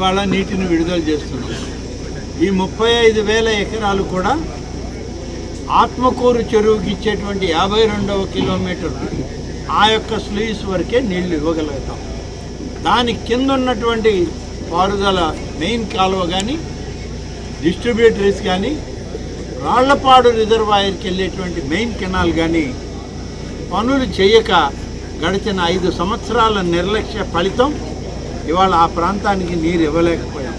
ఇవాళ నీటిని విడుదల చేస్తున్నాం. ఈ ముప్పై ఐదు వేల ఎకరాలు కూడా ఆత్మకూరు చెరువుకి ఇచ్చేటువంటి యాభై రెండవ కిలోమీటర్ ఆ యొక్క స్లూయిస్ వరకే నీళ్ళు ఇవ్వగలుగుతాం. దాని కింద ఉన్నటువంటి పారుదల మెయిన్ కాలువ కానీ డిస్ట్రిబ్యూటరీస్ కానీ రాళ్ళపాడు రిజర్వాయర్కి వెళ్ళేటువంటి మెయిన్ కెనాల్ కానీ పనులు చేయక గడిచిన ఐదు సంవత్సరాల నిర్లక్ష్య ఫలితం ఇవాళ ఆ ప్రాంతానికి నీరు ఇవ్వలేకపోయాం.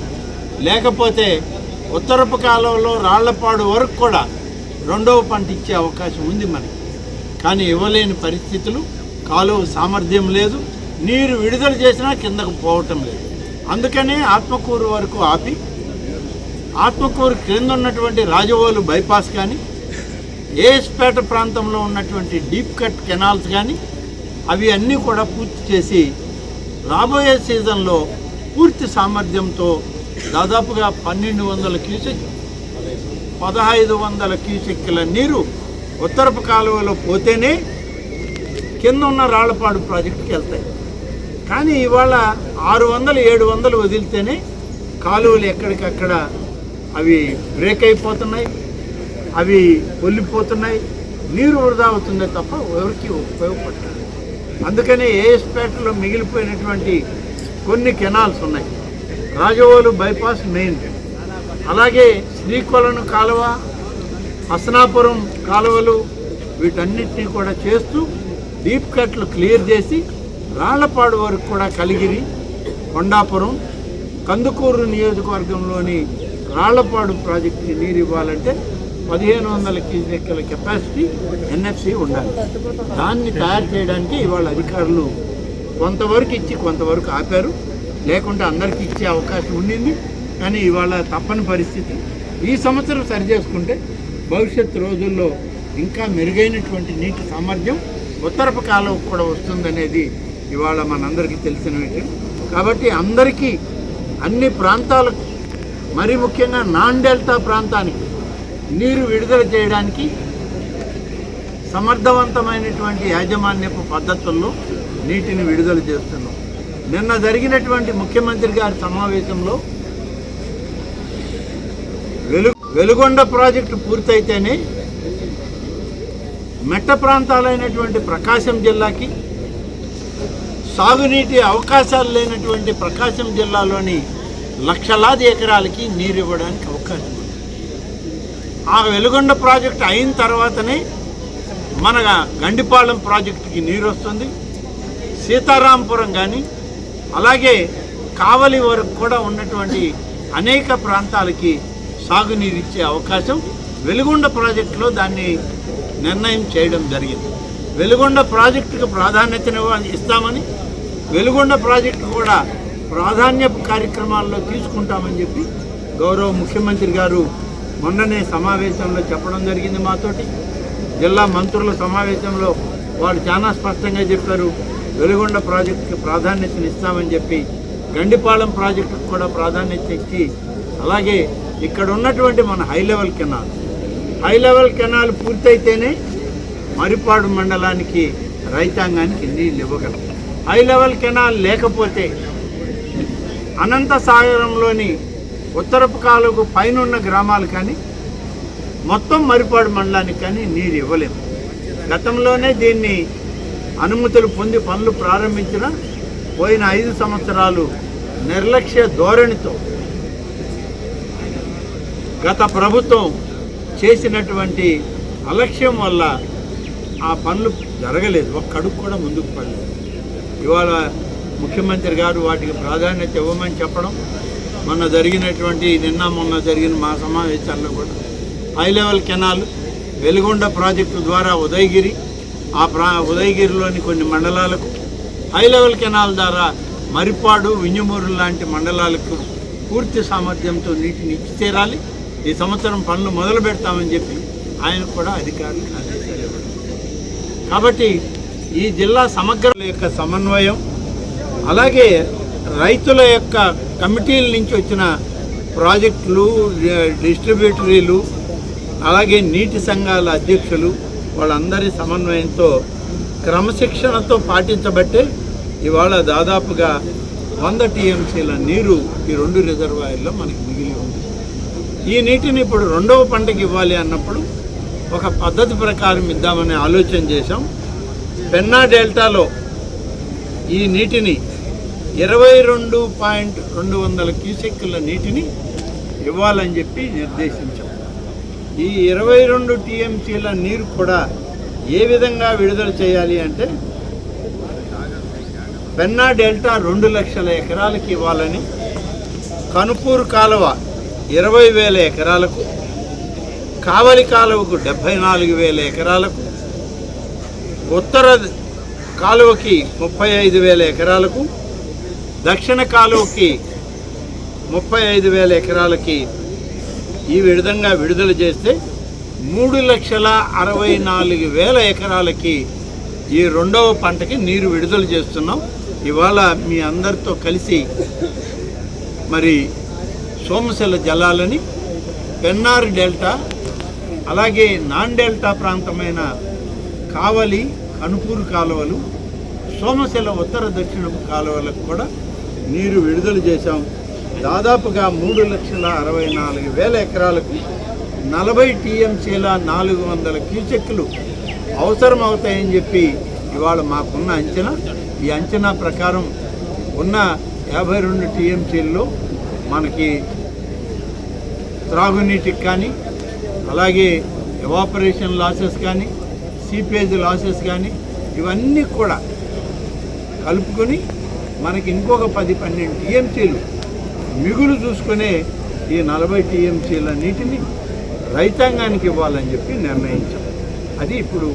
లేకపోతే ఉత్తరపు కాలంలో రాళ్ళపాడు వరకు కూడా రెండవ పంట ఇచ్చే అవకాశం ఉంది మనకి. కానీ ఇవ్వలేని పరిస్థితులు కాలువ సామర్థ్యం లేదు నీరు విడుదల చేసినా కిందకు పోవటం లేదు. అందుకనే ఆత్మకూరు వరకు ఆపి ఆత్మకూరు క్రింద ఉన్నటువంటి రాజవోలు బైపాస్ కానీ ఏఎస్పేట ప్రాంతంలో ఉన్నటువంటి డీప్ కట్ కెనాల్స్ కానీ అవి అన్నీ కూడా పూర్తి చేసి రాబోయే సీజన్లో పూర్తి సామర్థ్యంతో దాదాపుగా పన్నెండు వందల క్యూసెక్ పదహైదు వందల క్యూసెక్ల నీరు ఉత్తరపు కాలువలో పోతేనే కింద ఉన్న రాళ్ళపాడు ప్రాజెక్టుకి వెళ్తాయి. కానీ ఇవాళ ఆరు వందలు ఏడు వందలు వదిలితేనే కాలువలు ఎక్కడికక్కడ అవి బ్రేక్ అయిపోతున్నాయి అవి ఒల్లిపోతున్నాయి నీరు వృధా అవుతుందే తప్ప ఎవరికి ఉపయోగపడుతుంది అందుకనే ఏఎస్పేటలో మిగిలిపోయినటువంటి కొన్ని కెనాల్స్ ఉన్నాయి. Rajavolu bypass main. అలాగే శ్రీకొలను కాలువ హసనాపురం కాలువలు వీటన్నిటినీ కూడా చేస్తూ డీప్ కట్లు క్లియర్ చేసి రాళ్ళపాడు వరకు కూడా కలిగిరి కొండాపురం కందుకూరు నియోజకవర్గంలోని రాళ్ళపాడు ప్రాజెక్టుకి నీరు ఇవ్వాలంటే పదిహేను వందల క్యూసెక్కుల కెపాసిటీ ఎన్ఎఫ్సి ఉండాలి. దాన్ని తయారు చేయడానికి ఇవాళ అధికారులు కొంతవరకు ఇచ్చి కొంతవరకు ఆపారు. లేకుంటే అందరికీ ఇచ్చే అవకాశం ఉండింది. కానీ ఇవాళ తప్పని పరిస్థితి. ఈ సంవత్సరం సరి చేసుకుంటే భవిష్యత్ రోజుల్లో ఇంకా మెరుగైనటువంటి నీటి సామర్థ్యం ఉత్తరపు కాలం కూడా వస్తుందనేది ఇవాళ మనందరికీ తెలిసిన విషయం. కాబట్టి అందరికీ అన్ని ప్రాంతాలకు మరి ముఖ్యంగా నాన్ డెల్టా ప్రాంతానికి నీరు విడుదల చేయడానికి సమర్థవంతమైనటువంటి యాజమాన్యపు పద్ధతుల్లో నీటిని విడుదల చేస్తున్నాం. నిన్న జరిగినటువంటి ముఖ్యమంత్రి గారి సమావేశంలో వెలు వెలుగొండ ప్రాజెక్టు పూర్తయితేనే మెట్ట ప్రాంతాలైనటువంటి ప్రకాశం జిల్లాకి సాగునీటి అవకాశాలు లేనటువంటి ప్రకాశం జిల్లాలోని లక్షలాది ఎకరాలకి నీరు ఇవ్వడానికి అవకాశం ఆ వెలుగొండ ప్రాజెక్ట్ అయిన తర్వాతనే మన గండిపాలెం ప్రాజెక్టుకి నీరు వస్తుంది. సీతారాంపురం కానీ అలాగే కావలి వరకు కూడా ఉన్నటువంటి అనేక ప్రాంతాలకి సాగునీరు ఇచ్చే అవకాశం వెలుగొండ ప్రాజెక్టులో దాన్ని నిర్ణయం చేయడం జరిగింది. వెలుగొండ ప్రాజెక్టుకు ప్రాధాన్యతను ఇస్తామని వెలుగొండ ప్రాజెక్టు కూడా ప్రాధాన్య కార్యక్రమాల్లో తీసుకుంటామని చెప్పి గౌరవ ముఖ్యమంత్రి గారు మొన్ననే సమావేశంలో చెప్పడం జరిగింది మాతోటి. జిల్లా మంత్రుల సమావేశంలో వారు చాలా స్పష్టంగా చెప్పారు. వెలుగొండ ప్రాజెక్టుకి ప్రాధాన్యతను ఇస్తామని చెప్పి గండిపాలెం ప్రాజెక్టుకు కూడా ప్రాధాన్యత ఇచ్చి అలాగే ఇక్కడ ఉన్నటువంటి మన high level canal. High level canal పూర్తయితేనే Maripadu మండలానికి రైతాంగానికి నీళ్ళు ఇవ్వగలం. హై లెవెల్ కెనాల్ లేకపోతే అనంత సాగరంలోని ఉత్తరపు కాలువకు పైన ఉన్న గ్రామాలు కానీ మొత్తం మరిపాడు మండలానికి కానీ నీరు ఇవ్వలేము. గతంలోనే దీన్ని అనుమతులు పొంది పనులు ప్రారంభించిన పోయిన ఐదు సంవత్సరాలు నిర్లక్ష్య ధోరణితో గత ప్రభుత్వం చేసినటువంటి అలక్ష్యం వల్ల ఆ పనులు జరగలేదు. ఒక్క అడుగు కూడా ముందుకు పడలేదు. ఇవాళ ముఖ్యమంత్రి గారు వాటికి ప్రాధాన్యత ఇవ్వమని చెప్పడం మొన్న జరిగినటువంటి నిన్న మొన్న జరిగిన మా సమావేశాల్లో కూడా high level canal Veligonda project ద్వారా ఉదయగిరి ఆ ప్రా ఉదయగిరిలోని కొన్ని మండలాలకు హై లెవెల్ కెనాల్ ద్వారా మరిపాడు వింజమూరు లాంటి మండలాలకు పూర్తి సామర్థ్యంతో నీటిని ఇచ్చి తీరాలి. ఈ సంవత్సరం పనులు మొదలు పెడతామని చెప్పి ఆయన కూడా అధికారులకు ఆదేశాలు ఇవ్వడం కాబట్టి ఈ జిల్లా సమగ్ర యొక్క సమన్వయం అలాగే రైతుల యొక్క కమిటీల నుంచి వచ్చిన ప్రాజెక్టులు డిస్ట్రిబ్యూటరీలు అలాగే నీటి సంఘాల అధ్యక్షులు వాళ్ళందరి సమన్వయంతో క్రమశిక్షణతో పాటించబట్టే ఇవాళ దాదాపుగా వంద టీఎంసీల నీరు ఈ రెండు రిజర్వాయర్లో మనకి మిగిలి ఉంది. ఈ నీటిని ఇప్పుడు రెండవ పంటకి ఇవ్వాలి అన్నప్పుడు ఒక పద్ధతి ప్రకారం ఇద్దామని ఆలోచన చేశాం. పెన్నా డెల్టాలో ఈ నీటిని ఇరవై రెండు పాయింట్ రెండు వందల క్యూసెక్కుల నీటిని ఇవ్వాలని చెప్పి నిర్దేశించాం. ఈ ఇరవై రెండు టీఎంసీల నీరు కూడా ఏ విధంగా విడుదల చేయాలి అంటే పెన్నా డెల్టా రెండు లక్షల ఎకరాలకి ఇవ్వాలని కనుపూరు కాలువ ఇరవై వేల ఎకరాలకు కావలి కాలువకు డెబ్భై నాలుగు వేల ఎకరాలకు ఉత్తర కాలువకి ముప్పై ఐదు వేల ఎకరాలకు దక్షిణ కాలువకి ముప్పై ఐదు వేల ఎకరాలకి ఈ విధంగా విడుదల చేస్తే మూడు లక్షల అరవై నాలుగు వేల ఎకరాలకి ఈ రెండవ పంటకి నీరు విడుదల చేస్తున్నాం. ఇవాళ మీ అందరితో కలిసి మరి సోమశిల జలాలని పెన్నార్ డెల్టా అలాగే నాన్ డెల్టా ప్రాంతమైన కావలి కనుపూరు కాలువలు సోమశిల ఉత్తర దక్షిణ కాలువలకు కూడా నీరు విడుదల చేశాం. దాదాపుగా మూడు లక్షల అరవై నాలుగు వేల ఎకరాలకు నలభై టీఎంసీల నాలుగు వందల క్యూసెక్లు అవసరం అవుతాయని చెప్పి ఇవాళ మాకున్న అంచనా. ఈ అంచనా ప్రకారం ఉన్న యాభై రెండు టీఎంసీల్లో మనకి త్రాగునీటికి కానీ అలాగే ఎవాపరేషన్ లాసెస్ కానీ సీపేజ్ లాసెస్ కానీ ఇవన్నీ కూడా కలుపుకొని మనకి ఇంకొక పది పన్నెండు టీఎంసీలు మిగులు చూసుకునే ఈ నలభై టీఎంసీలన్నిటిని నీటిని రైతాంగానికి ఇవ్వాలని చెప్పి నిర్ణయించాం. అది ఇప్పుడు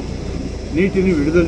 నీటిని విడుదల